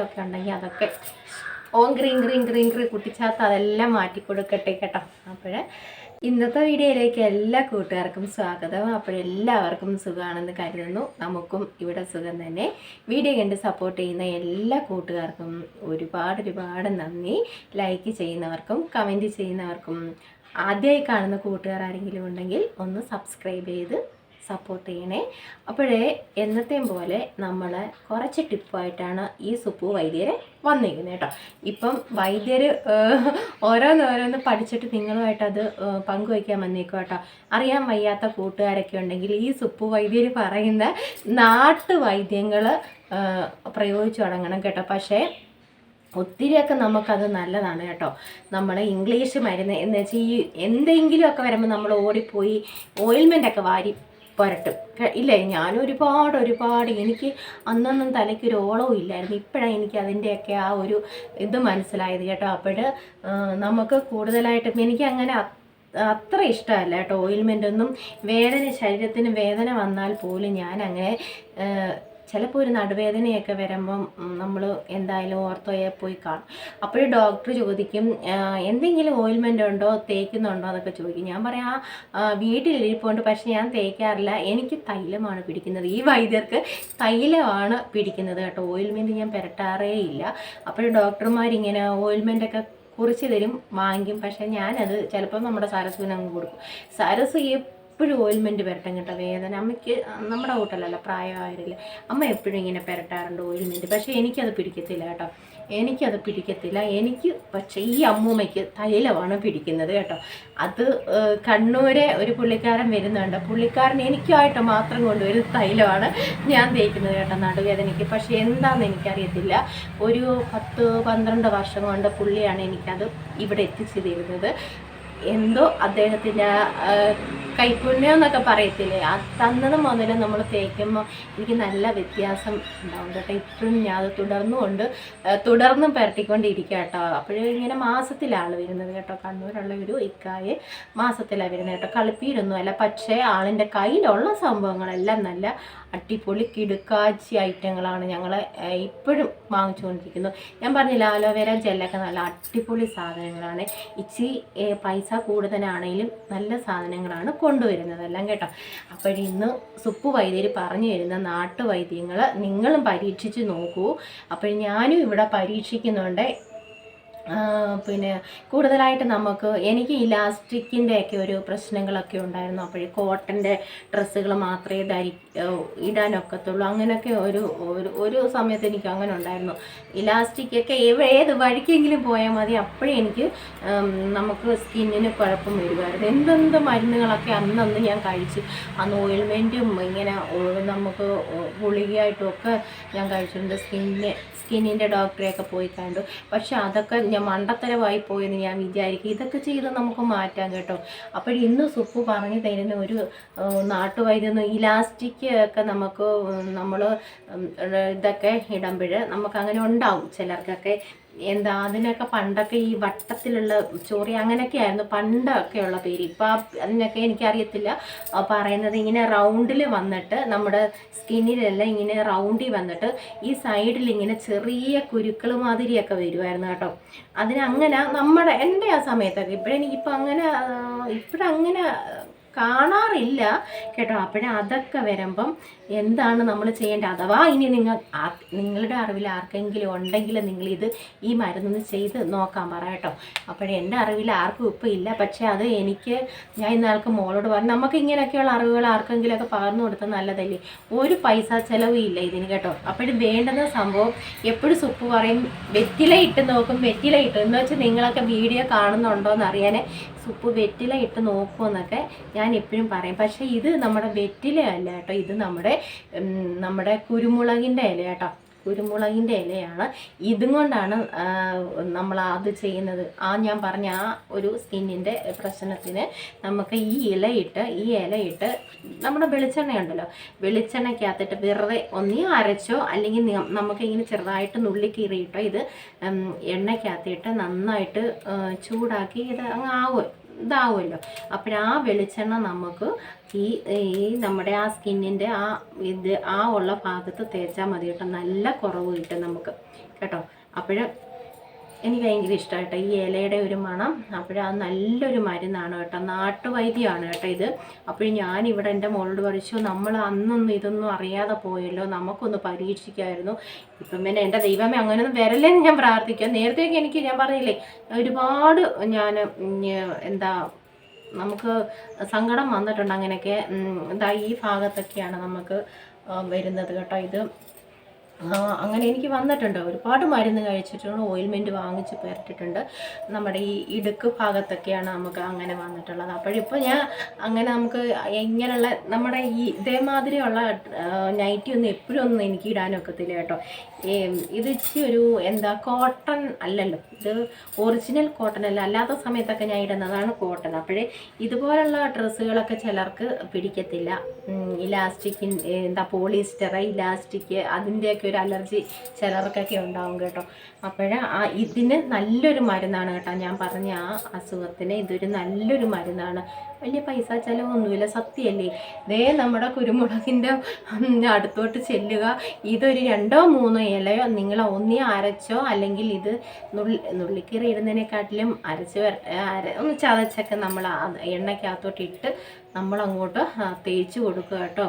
ഒക്കെ ഉണ്ടെങ്കിൽ അതൊക്കെ ഓൺ ഗ്രീൻ ഗ്രീൻ ഗ്രീൻ ഗ്രീൻ കുട്ടിച്ചാത്ത അതെല്ലാം മാറ്റി കൊടുക്കട്ടെ കേട്ടോ. അപ്പോൾ ഇന്നത്തെ വീഡിയോയിലേക്ക് എല്ലാ കൂട്ടുകാർക്കും സ്വാഗതം. അപ്പോഴെല്ലാവർക്കും സുഖമാണെന്ന് കരുതുന്നു. നമുക്കും ഇവിടെ സുഖം തന്നെ. വീഡിയോ കണ്ട് സപ്പോർട്ട് ചെയ്യുന്ന എല്ലാ കൂട്ടുകാർക്കും ഒരുപാട് ഒരുപാട് നന്ദി. ലൈക്ക് ചെയ്യുന്നവർക്കും കമന്റ് ചെയ്യുന്നവർക്കും ആദ്യമായി കാണുന്ന കൂട്ടുകാർ ആരെങ്കിലും ഉണ്ടെങ്കിൽ ഒന്ന് സബ്സ്ക്രൈബ് ചെയ്ത് സപ്പോർട്ട് ചെയ്യണേ. അപ്പോഴേ എന്നത്തെയും പോലെ നമ്മൾ കുറച്ച് ടിപ്പായിട്ടാണ് ഈ സുപ്പു വൈദ്യരെ വന്നിരിക്കുന്നത് കേട്ടോ. ഇപ്പം വൈദ്യർ ഓരോന്നോരോന്ന് പഠിച്ചിട്ട് നിങ്ങളുമായിട്ട് അത് പങ്കുവയ്ക്കാൻ വന്നേക്കും കേട്ടോ. അറിയാൻ വയ്യാത്ത കൂട്ടുകാരൊക്കെ ഉണ്ടെങ്കിൽ ഈ സുപ്പു വൈദ്യർ പറയുന്ന നാട്ടു വൈദ്യങ്ങൾ പ്രയോഗിച്ചു തുടങ്ങണം കേട്ടോ. പക്ഷേ ഒത്തിരിയൊക്കെ നമുക്കത് നല്ലതാണ് കേട്ടോ. നമ്മൾ ഇംഗ്ലീഷ് മരുന്ന് എന്ന് വെച്ചാൽ ഈ എന്തെങ്കിലുമൊക്കെ വരുമ്പോൾ നമ്മൾ ഓടിപ്പോയി ഓയിൽമെന്റൊക്കെ വാരി പുരട്ടും ഇല്ലേ? ഞാൻ ഒരുപാട് ഒരുപാട് എനിക്ക് അന്നൊന്നും തലയ്ക്ക് ഒരു ഓളവും ഇല്ലായിരുന്നു. ഇപ്പോഴാണ് എനിക്ക് അതിന്റെയൊക്കെ ആ ഒരു ഇത് മനസ്സിലായത് കേട്ടോ. അപ്പോൾ നമുക്ക് കൂടുതലായിട്ടും എനിക്ക് അങ്ങനെ അത്ര ഇഷ്ടമല്ല കേട്ടോ. ഓയിൽമെന്റ് ഒന്നും വേദന ശരീരത്തിന് വേദന വന്നാൽ പോലും ഞാൻ അങ്ങനെ ചിലപ്പോൾ ഒരു നടുവേദനയൊക്കെ വരുമ്പം നമ്മൾ എന്തായാലും ഓർത്തോയെ പോയി കാണും. അപ്പോഴും ഡോക്ടർ ചോദിക്കും എന്തെങ്കിലും ഓയിൽമെന്റ് ഉണ്ടോ? തേക്കുന്നുണ്ടോ? എന്നൊക്കെ ചോദിക്കും. ഞാൻ പറയാം ആ, വീട്ടിലിരിപ്പുണ്ട് പക്ഷെ ഞാൻ തേക്കാറില്ല. എനിക്ക് തൈലമാണ് പിടിക്കുന്നത്. ഈ വൈദ്യർക്ക് തൈലമാണ് പിടിക്കുന്നത് കേട്ടോ. ഓയിൽമെന്റ് ഞാൻ പുരട്ടാറേ ഇല്ല. അപ്പോഴും ഡോക്ടർമാരിങ്ങനെ ഓയിൽമെന്റൊക്കെ കുറിച്ച് തരും വാങ്ങിക്കും. പക്ഷെ ഞാനത് ചിലപ്പോൾ നമ്മുടെ സാരസുവിനങ്ങ് കൊടുക്കും. സരസ് എപ്പോഴും ഓയിൽമെന്റ് പുരട്ടും കേട്ടോ വേദന. അമ്മയ്ക്ക് നമ്മുടെ കൂട്ടലല്ല പ്രായമായില്ല അമ്മ എപ്പോഴും ഇങ്ങനെ പുരട്ടാറുണ്ട് ഓയിൽമെന്റ് പക്ഷേ എനിക്കത് പിടിക്കത്തില്ല കേട്ടോ. എനിക്കത് പിടിക്കത്തില്ല. എനിക്ക് പക്ഷേ ഈ അമ്മൂമ്മയ്ക്ക് തൈലമാണ് പിടിക്കുന്നത് കേട്ടോ. അത് കണ്ണൂരെ ഒരു പുള്ളിക്കാരൻ വരുന്നുണ്ട്. പുള്ളിക്കാരൻ എനിക്കായിട്ട് മാത്രം കൊണ്ടുവരും തൈലമാണ് ഞാൻ തേക്കുന്നത് കേട്ടോ നടുവേദനയ്ക്ക്. പക്ഷേ എന്താണെന്ന് എനിക്കറിയത്തില്ല. ഒരു പത്ത് പന്ത്രണ്ട് വർഷം കൊണ്ട് പുള്ളിയാണ് എനിക്കത് ഇവിടെ എത്തിച്ചു തരുന്നത്. എന്തോ അദ്ദേഹത്തിന്റെ കൈപ്പുണ്യം എന്നൊക്കെ പറയത്തില്ലേ? ആ തന്നത് മുതൽ നമ്മൾ തേക്കുമ്പോൾ എനിക്ക് നല്ല വ്യത്യാസം ഉണ്ടാവും കേട്ടോ. ഇപ്പോഴും ഞാൻ അത് തുടർന്നുകൊണ്ട് തുടർന്നും പരട്ടിക്കൊണ്ടിരിക്കുക കേട്ടോ. അപ്പോഴും ഇങ്ങനെ മാസത്തിലാണ് വരുന്നത് കേട്ടോ. കണ്ണൂരുള്ള ഒരു ഇക്കായെ മാസത്തിലാണ് വരുന്നത് കേട്ടോ. കളിപ്പീരൊന്നും അല്ല പക്ഷേ ആളിന്റെ കയ്യിലുള്ള സംഭവങ്ങളെല്ലാം നല്ല അടിപൊളി കിടുക്കാച്ചി ഐറ്റങ്ങളാണ് ഞങ്ങൾ ഇപ്പോഴും വാങ്ങിച്ചുകൊണ്ടിരിക്കുന്നത് ഞാൻ പറഞ്ഞില്ല ആലോവേര ജെല്ലൊക്കെ നല്ല അടിപൊളി സാധനങ്ങളാണ്. ഇച്ചി പൈസ കൂടുതലാണെങ്കിലും നല്ല സാധനങ്ങളാണ് കൊണ്ടുവരുന്നതെല്ലാം കേട്ടോ? അപ്പോൾ ഇന്ന് സുപ്പ് വൈദ്യർ പറഞ്ഞു തരുന്ന നാട്ടുവൈദ്യങ്ങൾ നിങ്ങളും പരീക്ഷിച്ച് നോക്കൂ. അപ്പോൾ ഞാനും ഇവിടെ പരീക്ഷിക്കുന്നുണ്ട്. പിന്നെ കൂടുതലായിട്ട് നമുക്ക് എനിക്ക് ഇലാസ്റ്റിക്കിന്റെ ഒക്കെ ഒരു പ്രശ്നങ്ങളൊക്കെ ഉണ്ടായിരുന്നു. അപ്പോൾ കോട്ടന്റെ ഡ്രസ്സുകൾ മാത്രമേ ധരി ഇടാനൊക്കത്തുള്ളൂ. അങ്ങനെയൊക്കെ ഒരു ഒരു ഒരു സമയത്ത് എനിക്ക് അങ്ങനെ ഉണ്ടായിരുന്നു. ഇലാസ്റ്റിക് ഒക്കെ എവ- ഏത് വഴിക്കെങ്കിലും പോയാൽ മതി. അപ്പോഴേ എനിക്ക് നമുക്ക് സ്കിന്നിന് കുഴപ്പം വരുമായിരുന്നു എന്തെന്ത് മരുന്നുകളൊക്കെ അന്നന്ന് ഞാൻ കഴിച്ചു. അന്ന് ഓയിൽമെന്റും ഇങ്ങനെ നമുക്ക് ഗുളികയായിട്ടും ഒക്കെ ഞാൻ കഴിച്ചിട്ടുണ്ട്. സ്കിന്നിന് സ്കിന്നിന്റെ ഡോക്ടറെയൊക്കെ പോയി കണ്ടു. പക്ഷെ അതൊക്കെ ഞാൻ മണ്ടത്തരമായി പോയെന്ന് ഞാൻ വിചാരിക്കും. ഇതൊക്കെ ചെയ്ത് നമുക്ക് മാറ്റാം കേട്ടോ. അപ്പോൾ ഇന്ന് സുപ്പ് പറഞ്ഞു തരുന്ന ഒരു നാട്ടുവൈദ്യം ഇലാസ്റ്റിക് ഒക്കെ നമുക്ക് നമ്മൾ ഇതൊക്കെ ഇടുമ്പോൾ നമുക്ക് അങ്ങനെ ഉണ്ടാവും ചിലർക്കൊക്കെ. എന്താ അതിനൊക്കെ പണ്ടൊക്കെ ഈ വട്ടത്തിലുള്ള ചോറി അങ്ങനെയൊക്കെ ആയിരുന്നു പണ്ടൊക്കെയുള്ള പേര്. ഇപ്പം അതിനൊക്കെ എനിക്കറിയത്തില്ല. പറയുന്നത് ഇങ്ങനെ റൗണ്ടിൽ വന്നിട്ട് നമ്മുടെ സ്കിന്നിലെല്ലാം ഇങ്ങനെ റൗണ്ടിൽ വന്നിട്ട് ഈ സൈഡിൽ ഇങ്ങനെ ചെറിയ കുരുക്കൾ മാതിരിയൊക്കെ വരുമായിരുന്നു കേട്ടോ. അതിനങ്ങനെ നമ്മുടെ എന്റെ ആ സമയത്തൊക്കെ ഇപ്പോഴെനിക്കിപ്പോൾ അങ്ങനെ ഇപ്പോഴങ്ങനെ കാണാറില്ല. കേട്ടോ അപ്പോഴേ അതൊക്കെ വരുമ്പം എന്താണ് നമ്മൾ ചെയ്യേണ്ടത്? അഥവാ ഇനി നിങ്ങൾ നിങ്ങളുടെ അറിവിൽ ആർക്കെങ്കിലും ഉണ്ടെങ്കിൽ ഇത് ഈ മരുന്നൊന്ന് ചെയ്ത് നോക്കാൻ പറ കേട്ടോ. അപ്പോഴേ എന്റെ അറിവിൽ ആർക്കും ഇപ്പം ഇല്ല. പക്ഷേ അത് എനിക്ക് ഞാൻ ഇന്നാൾക്ക് മോളോട് പറഞ്ഞു നമുക്ക് ഇങ്ങനെയൊക്കെയുള്ള അറിവുകൾ ആർക്കെങ്കിലുമൊക്കെ പകർന്നു കൊടുത്താൽ നല്ലതല്ലേ? ഒരു പൈസ ചിലവും ഇല്ല ഇതിന് കേട്ടോ. അപ്പോഴും വേണ്ടുന്ന സംഭവം എപ്പോഴും സുപ്പ് പറയും വെറ്റില ഇട്ട് നോക്കും വെറ്റില ഇട്ട്. എന്ന് വെച്ചാൽ നിങ്ങളൊക്കെ വീഡിയോ കാണുന്നുണ്ടോ എന്ന് അറിയാനേ സുപ്പ് വെറ്റില ഇട്ട് നോക്കുമെന്നൊക്കെ ഞാൻ എപ്പോഴും പറയും പക്ഷേ ഇത് നമ്മുടെ വെറ്റില അല്ല കേട്ടോ. ഇത് നമ്മുടെ നമ്മുടെ കുരുമുളകിന്റെ ഇല കേട്ടോ. കുരുമുളകിന്റെ ഇലയാണ്. ഇതും കൊണ്ടാണ് നമ്മൾ അത് ചെയ്യുന്നത്. ആ ഞാൻ പറഞ്ഞ ആ ഒരു സ്കിന്നിന്റെ പ്രശ്നത്തിന് നമുക്ക് ഈ ഇലയിട്ട് ഈ ഇലയിട്ട് നമ്മുടെ വെളിച്ചെണ്ണയുണ്ടല്ലോ വെളിച്ചെണ്ണയ്ക്കകത്തിട്ട് വെറുതെ ഒന്നീ അരച്ചോ അല്ലെങ്കിൽ നമുക്കിങ്ങനെ ചെറുതായിട്ട് നുള്ളി കീറിയിട്ടോ ഇത് എണ്ണയ്ക്കകത്തിട്ട് നന്നായിട്ട് ചൂടാക്കി ഇത് അങ്ങ് ആവും ഇതാവുമല്ലോ. അപ്പോൾ ആ വെളിച്ചെണ്ണ നമുക്ക് ഈ ഈ നമ്മുടെ ആ സ്കിന്നിന്റെ ആ ഇത് ആ ഉള്ള ഭാഗത്ത് തേച്ചാൽ മതി കേട്ടോ. നല്ല കുറവ് കിട്ടും നമുക്ക്. കേട്ടോ? അപ്പോഴ് എനിക്ക് ഭയങ്കര ഇഷ്ടമായിട്ടോ ഈ ഇലയുടെ ഒരു മണം അപ്പോഴത് നല്ലൊരു മരുന്നാണ് കേട്ടോ. നാട്ടുവൈദ്യമാണ് കേട്ടോ ഇത്. അപ്പോൾ ഞാൻ ഇവിടെ എന്റെ മോളോട് പറിച്ചു നമ്മൾ അന്നൊന്നും ഇതൊന്നും അറിയാതെ പോയല്ലോ നമുക്കൊന്ന് പരീക്ഷിക്കായിരുന്നു. ഇപ്പം പിന്നെ എന്റെ ദൈവമേ അങ്ങനെയൊന്നും വരല്ലേന്ന് ഞാൻ പ്രാർത്ഥിക്കാം. നേരത്തെയൊക്കെ എനിക്ക് ഞാൻ പറഞ്ഞില്ലേ ഒരുപാട് ഞാൻ എന്താ നമുക്ക് സങ്കടം വന്നിട്ടുണ്ട് അങ്ങനെയൊക്കെ. എന്താ ഈ ഭാഗത്തൊക്കെയാണ് നമുക്ക് വരുന്നത് കേട്ടോ ഇത്. അങ്ങനെ എനിക്ക് വന്നിട്ടുണ്ട്. ഒരുപാട് മരുന്ന് കഴിച്ചിട്ടുണ്ട് ഓയിൽമെന്റ് വാങ്ങിച്ച് പേർട്ടിട്ടുണ്ട് നമ്മുടെ ഈ ഇടുക്ക് ഭാഗത്തൊക്കെയാണ് നമുക്ക് അങ്ങനെ വന്നിട്ടുള്ളത്. അപ്പോഴിപ്പോൾ ഞാൻ അങ്ങനെ നമുക്ക് ഇങ്ങനെയുള്ള നമ്മുടെ ഈ ഇതേമാതിരിയുള്ള നൈറ്റി ഒന്നും എപ്പോഴും ഒന്നും എനിക്ക് ഇടാനൊക്കത്തില്ല കേട്ടോ. ഇത് ഇച്ചിരി ഒരു എന്താ കോട്ടൺ അല്ലല്ലോ. ഇത് ഒറിജിനൽ കോട്ടൺ അല്ല. അല്ലാത്ത സമയത്തൊക്കെ ഞാൻ ഇടുന്നതാണ് കോട്ടൺ അപ്പോഴേ ഇതുപോലുള്ള ഡ്രസ്സുകളൊക്കെ ചിലർക്ക് പിടിക്കത്തില്ല. ഇലാസ്റ്റിക്കിൻ എന്താ പോളിസ്റ്റർ ഇലാസ്റ്റിക് അതിന്റെയൊക്കെ ഒരു അലർജി ചിലർക്കൊക്കെ ഉണ്ടാവും കേട്ടോ. അപ്പോഴ ആ ഇതിന് നല്ലൊരു മരുന്നാണ് കേട്ടോ. ഞാൻ പറഞ്ഞ ആ അസുഖത്തിന് ഇതൊരു നല്ലൊരു മരുന്നാണ്. വലിയ പൈസ ചിലവൊന്നുമില്ല. സത്യമല്ലേ? ദേ നമ്മുടെ കുരുമുളകിന്റെ അടുത്തോട്ട് ചെല്ലുക. ഇതൊരു രണ്ടോ മൂന്നോ ഇലയോ നിങ്ങൾ ഒന്നി അരച്ചോ അല്ലെങ്കിൽ ഇത് നുള്ളി നുള്ളിക്കറി ഇടുന്നതിനെക്കാട്ടിലും അരച്ച് ഒന്ന് ചതച്ചൊക്കെ നമ്മൾ എണ്ണയ്ക്കകത്തോട്ടിട്ട് നമ്മളങ്ങോട്ട് തേച്ച് കൊടുക്കുക കേട്ടോ.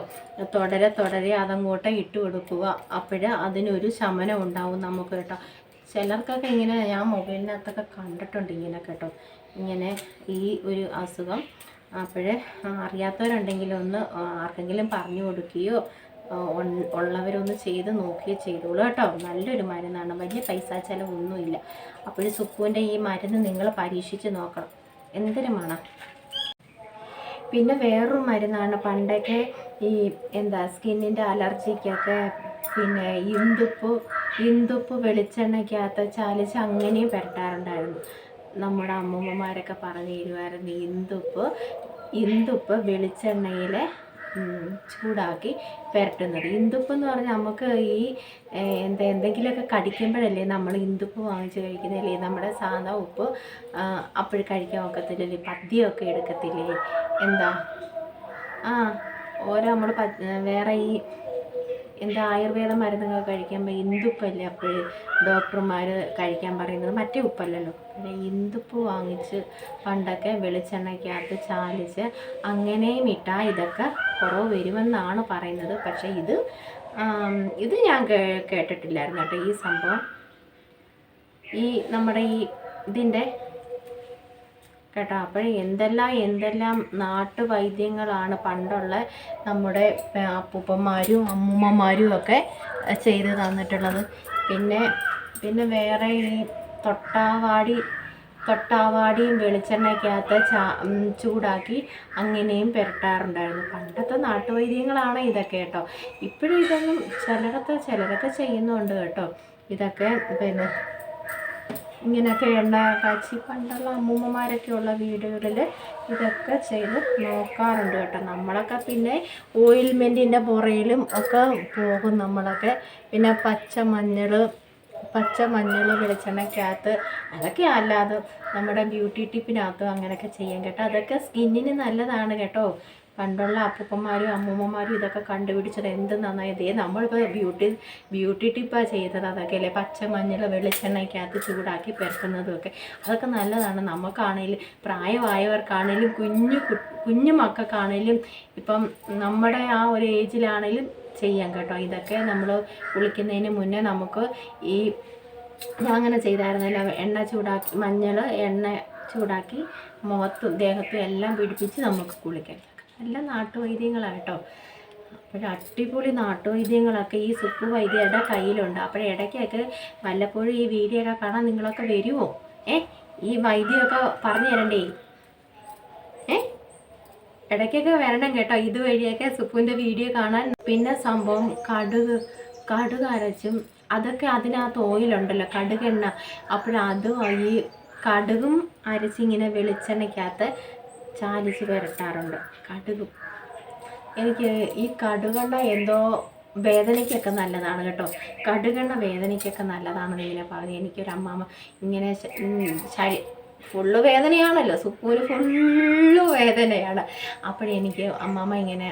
തുടരെ തുടരെ അതങ്ങോട്ട് ഇട്ട് കൊടുക്കുക. അപ്പോഴ് അതിനൊരു ശമനം ഉണ്ടാവും നമുക്ക് കേട്ടോ. ചിലർക്കൊക്കെ ഇങ്ങനെ ഞാൻ മൊബൈലിനകത്തൊക്കെ കണ്ടിട്ടുണ്ട് ഇങ്ങനെ കേട്ടോ. ഇങ്ങനെ ഈ ഒരു അസുഖം. അപ്പോഴേ അറിയാത്തവരുണ്ടെങ്കിൽ ഒന്ന് ആർക്കെങ്കിലും പറഞ്ഞു കൊടുക്കുകയോ ഉള്ളവരൊന്ന് ചെയ്ത് നോക്കുകയോ ചെയ്തോളൂ കേട്ടോ. നല്ലൊരു മരുന്നാണ്. വലിയ പൈസ ചിലവൊന്നുമില്ല. അപ്പോൾ സുക്കുവിന്റെ ഈ മരുന്ന് നിങ്ങൾ പരീക്ഷിച്ച് നോക്കണം. എന്തൊരു മണം. പിന്നെ വേറൊരു മരുന്നാണ്. പണ്ടൊക്കെ ഈ എന്താ സ്കിന്നിന്റെ അലർജിക്കൊക്കെ പിന്നെ ഇന്ദുപ്പ് ഇന്ദുപ്പ് വെളിച്ചെണ്ണയ്ക്കകത്ത് ചാലിച്ച് അങ്ങനെയും പെരട്ടാറുണ്ടായിരുന്നു. നമ്മുടെ അമ്മൂമ്മമാരൊക്കെ പറഞ്ഞു തരുമായിരുന്നു ഇന്ദുപ്പ് ഇന്ദുപ്പ് വെളിച്ചെണ്ണയിൽ ഉം, ചൂടാക്കി പുരട്ടുന്നത്. ഇന്ദുപ്പ് എന്ന് പറഞ്ഞാൽ നമുക്ക് ഈ എന്താ എന്തെങ്കിലുമൊക്കെ കടിക്കുമ്പോഴല്ലേ നമ്മൾ ഇന്ദുപ്പ് വാങ്ങിച്ച് കഴിക്കുന്നില്ലേ നമ്മുടെ സാധാ ഉപ്പ് അപ്പോഴും കഴിക്കാൻ ഒക്കത്തില്ലല്ലേ പദ്യമൊക്കെ എടുക്കത്തില്ലേ? എന്താ? ആ ഓരോ നമ്മൾ വേറെ ഈ എന്താ ആയുർവേദ മരുന്നുകൾ കഴിക്കുമ്പോൾ ഇന്ദുപ്പല്ലേ അപ്പോൾ ഡോക്ടർമാർ കഴിക്കാൻ പറയുന്നത്? മറ്റേ ഉപ്പല്ലല്ലോ. പിന്നെ ഇന്ദുപ്പ് വാങ്ങിച്ച് പണ്ടൊക്കെ വെളിച്ചെണ്ണയ്ക്കകത്ത് ചാലിച്ച് അങ്ങനെയും ഇട്ടാൽ ഇതൊക്കെ കുറവ് വരുമെന്നാണ് പറയുന്നത്. പക്ഷേ ഇത് ഇത് ഞാൻ കേട്ടിട്ടില്ലായിരുന്നു കേട്ടോ ഈ സംഭവം. ഈ നമ്മുടെ ഈ ഇതിന്റെ കേട്ടോ. അപ്പോൾ എന്തെല്ലാം എന്തെല്ലാം നാട്ടുവൈദ്യങ്ങളാണ് പണ്ടുള്ള നമ്മുടെ അപ്പൂപ്പന്മാരും അമ്മൂമ്മമാരും ഒക്കെ ചെയ്ത് തന്നിട്ടുള്ളത്. പിന്നെ പിന്നെ വേറെ ഈ തൊട്ടാവാടി തൊട്ടാവാടിയും വെളിച്ചെണ്ണയ്ക്കകത്ത് ചാ ചൂടാക്കി അങ്ങനെയും പുരട്ടാറുണ്ടായിരുന്നു. പണ്ടത്തെ നാട്ടുവൈദ്യങ്ങളാണ് ഇതൊക്കെ കേട്ടോ. ഇപ്പോഴും ഇതൊന്നും ചിലരൊക്കെ ചിലരൊക്കെ ചെയ്യുന്നുണ്ട് കേട്ടോ. ഇതൊക്കെ പിന്നെ ഇങ്ങനെയൊക്കെ എണ്ണ കാച്ചി പണ്ടുള്ള അമ്മൂമ്മമാരൊക്കെ ഉള്ള വീടുകളിൽ ഇതൊക്കെ ചെയ്ത് നോക്കാറുണ്ട് കേട്ടോ. നമ്മളൊക്കെ പിന്നെ ഓയിൽമെന്റിന്റെ പുറയിലും ഒക്കെ പോകും നമ്മളൊക്കെ. പിന്നെ പച്ചമഞ്ഞൾ പച്ചമഞ്ഞൾ വെളിച്ചെണ്ണയ്ക്കകത്ത് അതൊക്കെ അല്ലാതെ നമ്മുടെ ബ്യൂട്ടി ടിപ്പിനകത്തും അങ്ങനെയൊക്കെ ചെയ്യാം കേട്ടോ. അതൊക്കെ സ്കിന്നിന് നല്ലതാണ് കേട്ടോ. പണ്ടുള്ള അപ്പൂപ്പന്മാരും അമ്മൂമ്മമാരും ഇതൊക്കെ കണ്ടുപിടിച്ചത് എന്ത് നന്നായി ഇതേ നമ്മളിപ്പോൾ ബ്യൂട്ടി ബ്യൂട്ടി ടിപ്പാണ് ചെയ്തത് അതൊക്കെ അല്ലേ? പച്ച മഞ്ഞൾ വെളിച്ചെണ്ണയ്ക്കകത്ത് ചൂടാക്കി പെരട്ടുന്നതും ഒക്കെ അതൊക്കെ നല്ലതാണ്. നമുക്കാണേലും പ്രായമായവർക്കാണേലും കുഞ്ഞു കുഞ്ഞു മക്കൾക്കാണേലും ഇപ്പം നമ്മുടെ ആ ഒരു ഏജിലാണേലും ചെയ്യാം കേട്ടോ. ഇതൊക്കെ നമ്മൾ കുളിക്കുന്നതിന് മുന്നേ നമുക്ക് ഈ ഞാൻ അങ്ങനെ ചെയ്തായിരുന്നല്ലോ. എണ്ണ ചൂടാക്കി മഞ്ഞൾ എണ്ണ ചൂടാക്കി മുഖത്തും ദേഹത്തും എല്ലാം പിടിപ്പിച്ച് നമുക്ക് കുളിക്കാം. നല്ല നാട്ടുവൈദ്യങ്ങളാണ് കേട്ടോ അപ്പോൾ അടിപൊളി നാട്ടുവൈദ്യങ്ങളൊക്കെ ഈ സുപ്പ് വൈദ്യയുടെ കയ്യിലുണ്ട്. അപ്പോൾ ഇടയ്ക്കൊക്കെ വല്ലപ്പോഴും ഈ വീഡിയോ ഒക്കെ കാണാൻ നിങ്ങളൊക്കെ വരുമോ ഏ? ഈ വൈദ്യമൊക്കെ പറഞ്ഞു തരണ്ടേ? ഏ? ഇടയ്ക്കൊക്കെ വരണം കേട്ടോ. ഇതുവഴിയൊക്കെ സുപ്പുവിന്റെ വീഡിയോ കാണാൻ. പിന്നെ സംഭവം കടുക് കടുക് അരച്ചും അതൊക്കെ അതിനകത്ത് ഓയിലുണ്ടല്ലോ കടുകെണ്ണ. അപ്പോഴത് ഈ കടുകും അരച്ചിങ്ങനെ വെളിച്ചെണ്ണയ്ക്കകത്ത് ചാലിച്ച് പുരട്ടാറുണ്ട് കടുകും. എനിക്ക് ഈ കടുകെണ്ണ എന്തോ വേദനയ്ക്കൊക്കെ നല്ലതാണ് കേട്ടോ. കടുകെണ്ണ വേദനയ്ക്കൊക്കെ നല്ലതാണെന്ന് ഇങ്ങനെ പറഞ്ഞു എനിക്കൊരു അമ്മാമ്മ ഇങ്ങനെ ശരി ഫുള്ള് വേദനയാണല്ലോ. സുപ്പൂര് ഫുള്ള് വേദനയാണ്. അപ്പോഴെനിക്ക് അമ്മാമ്മ ഇങ്ങനെ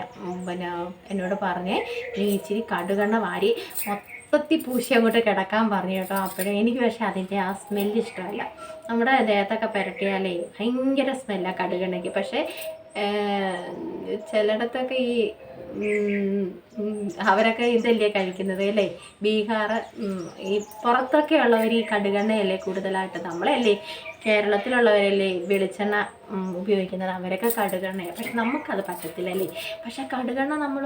പിന്നെ എന്നോട് പറഞ്ഞേ നീ ഇച്ചിരി കടുകെണ്ണ വാരി മൊത്തം സത്തി പൂശി അങ്ങോട്ട് കിടക്കാൻ പറഞ്ഞു കേട്ടോ. അപ്പോഴും എനിക്ക് പക്ഷേ അതിന്റെ ആ സ്മെല്ല് ഇഷ്ടമല്ല. നമ്മുടെ ദേഹത്തൊക്കെ പുരട്ടിയാലേ ഭയങ്കര സ്മെല്ലാണ് കടുകെണ്ണയ്ക്ക് പക്ഷേ ചിലയിടത്തൊക്കെ ഈ അവരൊക്കെ ഇതല്ലേ കഴിക്കുന്നത് അല്ലേ? ബീഹാർ ഈ പുറത്തൊക്കെ ഉള്ളവർ ഈ കടുകെണ്ണയല്ലേ കൂടുതലായിട്ട്? നമ്മളല്ലേ കേരളത്തിലുള്ളവരല്ലേ വെളിച്ചെണ്ണ ഉപയോഗിക്കുന്നത്? അവരൊക്കെ കടുകെണ്ണയാണ് പക്ഷെ നമുക്കത് പറ്റത്തില്ലല്ലേ? പക്ഷെ കടുകെണ്ണ നമ്മൾ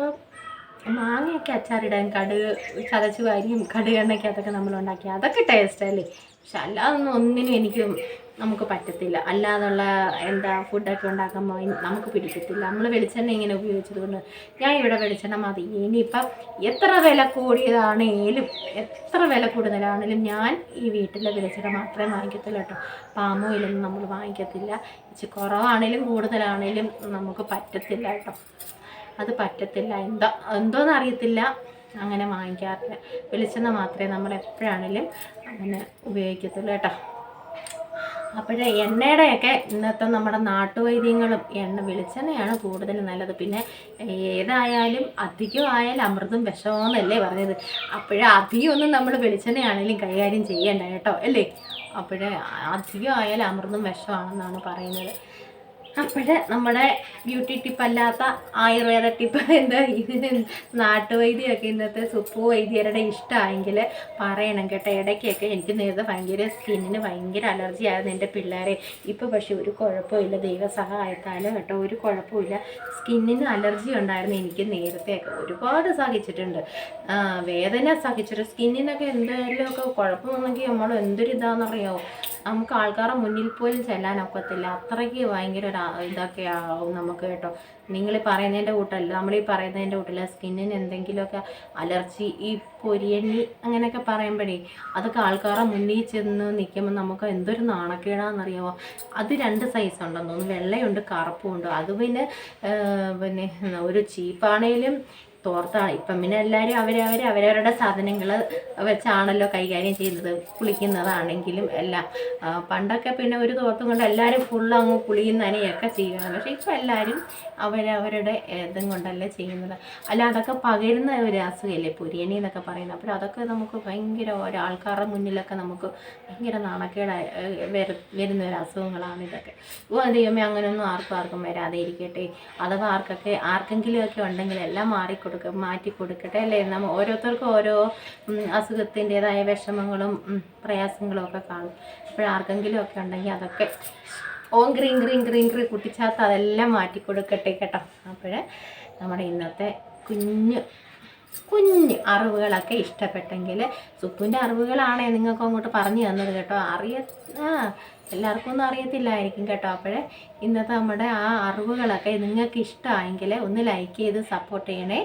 മാങ്ങയൊക്കെ അച്ചാറിടാൻ കടുക് ചതച്ച് വാരിയും കടുകെണ്ണയ്ക്കകത്തൊക്കെ നമ്മൾ ഉണ്ടാക്കി അതൊക്കെ ടേസ്റ്റ് അല്ലേ? പക്ഷെ അല്ലാതൊന്നും ഒന്നിനും എനിക്ക് നമുക്ക് പറ്റത്തില്ല. അല്ലാതുള്ള എന്താ ഫുഡൊക്കെ ഉണ്ടാക്കുമ്പോൾ നമുക്ക് പിടിക്കത്തില്ല. നമ്മൾ വെളിച്ചെണ്ണ ഇങ്ങനെ ഉപയോഗിച്ചത് കൊണ്ട് ഞാൻ ഇവിടെ വെളിച്ചെണ്ണ മതി. ഇനിയിപ്പം എത്ര വില കൂടിയതാണേലും എത്ര വില കൂടുതലാണേലും ഞാൻ ഈ വീട്ടിലെ വെളിച്ചെണ്ണ മാത്രമേ വാങ്ങിക്കത്തുള്ളൂ കേട്ടോ. പാമ്പോയിലൊന്നും നമ്മൾ വാങ്ങിക്കത്തില്ല. കുറവാണേലും കൂടുതലാണേലും നമുക്ക് പറ്റത്തില്ല കേട്ടോ. അത് പറ്റത്തില്ല. എന്താ എന്തോന്ന് അറിയത്തില്ല. അങ്ങനെ വാങ്ങിക്കാറില്ല. വെളിച്ചെണ്ണ മാത്രമേ നമ്മൾ എപ്പോഴാണെങ്കിലും അങ്ങനെ ഉപയോഗിക്കത്തുള്ളൂ കേട്ടോ. അപ്പോഴേ എണ്ണയുടെയൊക്കെ ഇന്നത്തെ നമ്മുടെ നാട്ടുവൈദ്യങ്ങളും എണ്ണ വെളിച്ചെണ്ണയാണ് കൂടുതൽ നല്ലത്. പിന്നെ ഏതായാലും അധികം ആയാലും അമൃതും വിഷമെന്നല്ലേ പറഞ്ഞത്. അപ്പോഴേ അധികമൊന്നും നമ്മൾ വെളിച്ചെണ്ണയാണെങ്കിലും കൈകാര്യം ചെയ്യേണ്ട കേട്ടോ അല്ലേ? അപ്പോഴേ അധികം ആയാലും അമൃതും വിഷമാണെന്നാണ് പറയുന്നത്. അപ്പോഴ് നമ്മുടെ ബ്യൂട്ടി ടിപ്പ് അല്ലാത്ത ആയുർവേദ ടിപ്പ് എന്താ? ഇതിന് നാട്ടുവൈദ്യമൊക്കെ ഇന്നത്തെ സുപ്പു വൈദ്യരുടെ ഇഷ്ടമായെങ്കിൽ പറയണം കേട്ടോ. ഇടയ്ക്കൊക്കെ എനിക്ക് നേരത്തെ ഭയങ്കര സ്കിന്നിന് ഭയങ്കര അലർജി ആയിരുന്നു എന്റെ പിള്ളേരെ. ഇപ്പോൾ പക്ഷേ ഒരു കുഴപ്പമില്ല. ദൈവസഹായത്താലും കേട്ടോ. ഒരു കുഴപ്പമില്ല. സ്കിന്നിന് അലർജി ഉണ്ടായിരുന്നു എനിക്ക് നേരത്തെയൊക്കെ. ഒരുപാട് സഹിച്ചിട്ടുണ്ട്. വേദന സഹിച്ചിട്ട് സ്കിന്നിനൊക്കെ എന്തെങ്കിലുമൊക്കെ കുഴപ്പമുണ്ടെങ്കിൽ നമ്മൾ എന്തൊരു ഇതാണെന്നറിയാമോ നമുക്ക് ആൾക്കാരുടെ മുന്നിൽ പോലും ചെല്ലാൻ ഒക്കത്തില്ല. അത്രയ്ക്ക് ഭയങ്കര ഒരു ഇതൊക്കെ ആവും നമുക്ക് കേട്ടോ. നിങ്ങൾ പറയുന്നതിന്റെ കൂട്ടല്ല നമ്മൾ ഈ പറയുന്നതിന്റെ കൂട്ടല്ല. സ്കിന്നിന് എന്തെങ്കിലുമൊക്കെ അലർജി ഈ പൊരിയണ്ണി അങ്ങനെയൊക്കെ പറയുമ്പോഴേ അതൊക്കെ ആൾക്കാരുടെ മുന്നിൽ ചെന്ന് നിൽക്കുമ്പോൾ നമുക്ക് എന്തൊരു നാണക്കേടാണെന്നറിയാമോ അത് രണ്ട് സൈസ് ഉണ്ടെന്ന് തോന്നുന്നു. വെള്ളയുണ്ട് കറുപ്പും ഉണ്ട് അത് പിന്നെ പിന്നെ ഒരു ചീപ്പാണേലും തോർത്താണ് ഇപ്പം പിന്നെ എല്ലാവരും അവരവർ അവരവരുടെ സാധനങ്ങൾ വെച്ചാണല്ലോ കൈകാര്യം ചെയ്യുന്നത് കുളിക്കുന്നതാണെങ്കിലും എല്ലാം പണ്ടൊക്കെ പിന്നെ ഒരു തോർത്തും കൊണ്ട് എല്ലാവരും ഫുള്ള് അങ്ങ് കുളിയും നനയൊക്കെ ചെയ്യുകയാണ് പക്ഷേ ഇപ്പം എല്ലാവരും അവരവരുടെ ഇതും കൊണ്ടല്ലേ ചെയ്യുന്നത്. അല്ല അതൊക്കെ പകരുന്ന ഒരു അസുഖമല്ലേ പുരിയണി എന്നൊക്കെ പറയുന്നത്. അപ്പോൾ അതൊക്കെ നമുക്ക് ഭയങ്കര ഒരാൾക്കാരുടെ മുന്നിലൊക്കെ നമുക്ക് ഭയങ്കര നാണക്കേടായി വരുന്ന ഒരു അസുഖങ്ങളാണ് ഇതൊക്കെ. ഓ ദൈവമേ അങ്ങനെയൊന്നും ആർക്കും ആർക്കും വരാതെ ഇരിക്കട്ടെ. അഥവാ ആർക്കൊക്കെ ആർക്കെങ്കിലുമൊക്കെ ഉണ്ടെങ്കിൽ എല്ലാം മാറിക്കൊടുക്ക. മാറ്റി കൊടുക്കട്ടെ അല്ലേ? നമ്മൾ ഓരോരുത്തർക്കും ഓരോ അസുഖത്തിന്റെതായ വിഷമങ്ങളും പ്രയാസങ്ങളും ഒക്കെ കാണും. ഇപ്പോഴാർക്കെങ്കിലും ഒക്കെ ഉണ്ടെങ്കിൽ അതൊക്കെ ഓം ഗ്രീൻ ഗ്രീൻ ഗ്രീൻ ഗ്രീൻ കുട്ടിച്ചാത്ത അതെല്ലാം മാറ്റി കൊടുക്കട്ടെ കേട്ടോ. അപ്പോൾ നമ്മുടെ ഇന്നത്തെ കുഞ്ഞു കുഞ്ഞ് അറിവുകളൊക്കെ ഇഷ്ടപ്പെട്ടെങ്കിൽ സുപ്പുവിന്റെ അറിവുകളാണ് നിങ്ങൾക്ക് അങ്ങോട്ട് പറഞ്ഞു തന്നത് കേട്ടോ. അറിയ എല്ലാവർക്കും ഒന്നും അറിയത്തില്ലായിരിക്കും കേട്ടോ. അപ്പോഴേ ഇന്നത്തെ നമ്മുടെ ആ അറിവുകളൊക്കെ നിങ്ങൾക്ക് ഇഷ്ടമായെങ്കിൽ ഒന്ന് ലൈക്ക് ചെയ്ത് സപ്പോർട്ട് ചെയ്യണേ.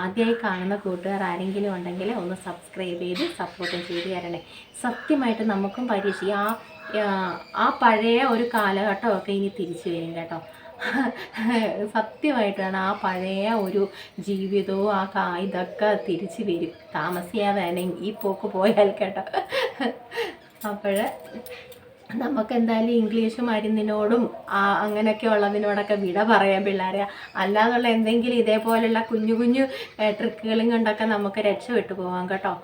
ആദ്യമായി കാണുന്ന കൂട്ടുകാർ ആരെങ്കിലും ഉണ്ടെങ്കിൽ ഒന്ന് സബ്സ്ക്രൈബ് ചെയ്ത് സപ്പോർട്ട് ചെയ്ത് തരണേ. സത്യമായിട്ട് നമുക്കും പരീക്ഷ ആ ആ പഴയ ഒരു കാലഘട്ടമൊക്കെ ഇനി തിരിച്ചു വരും കേട്ടോ. സത്യമായിട്ടാണ് ആ പഴയ ഒരു ജീവിതവും ആ കാ ഇതൊക്കെ തിരിച്ചു വരും. താമസിയാതെ ഈ പോക്ക് പോയാൽ കേട്ടോ. അപ്പോൾ നമുക്ക് എന്തായാലും ഇംഗ്ലീഷ് മരുന്നിനോടും അങ്ങനെയൊക്കെ ഉള്ളതിനോടൊക്കെ വിട പറയാം പിള്ളേരെ. അല്ലാതുള്ള എന്തെങ്കിലും ഇതേപോലെയുള്ള കുഞ്ഞു കുഞ്ഞു ട്രിക്കുകളും കൊണ്ടൊക്കെ നമുക്ക് രക്ഷപ്പെട്ടു പോവാം കേട്ടോ.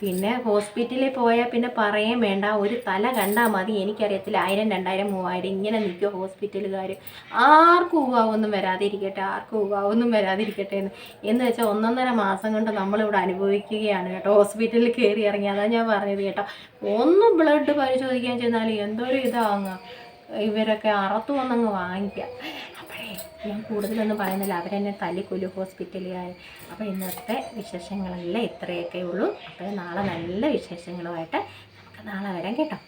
പിന്നെ ഹോസ്പിറ്റലിൽ പോയാൽ പിന്നെ പറയാൻ വേണ്ട. ഒരു തല കണ്ടാൽ മതി. എനിക്കറിയത്തില്ല. ആയിരം രണ്ടായിരം മൂവായിരം ഇങ്ങനെ നിൽക്കും ഹോസ്പിറ്റലുകാർ ആർക്കും ഊവാവൊന്നും വരാതിരിക്കട്ടെ. ആർക്കും ഊവാവൊന്നും വരാതിരിക്കട്ടെ എന്ന്. എന്ന് വെച്ചാൽ ഒന്നൊന്നര മാസം കൊണ്ട് നമ്മളിവിടെ അനുഭവിക്കുകയാണ് കേട്ടോ. ഹോസ്പിറ്റലിൽ കയറി ഇറങ്ങി. അതാ ഞാൻ പറഞ്ഞത് കേട്ടോ. ഒന്ന് ബ്ലഡ് പരിശോധിക്കാൻ ചെന്നാൽ എന്തൊരു ഇതാങ്ങ് ഇവരൊക്കെ അറത്തു വന്നങ്ങ് വാങ്ങിക്കുക ഞാൻ കൂടുതലൊന്നും പറയുന്നില്ല. അവരെന്നെ തല്ലിക്കൊല്ലു ഹോസ്പിറ്റലുകാർ അപ്പോൾ ഇന്നത്തെ വിശേഷങ്ങളെല്ലാം ഇത്രയൊക്കെ ഉള്ളൂ. അപ്പോൾ നാളെ നല്ല വിശേഷങ്ങളുമായിട്ട് നമുക്ക് നാളെ വരാം കേട്ടോ.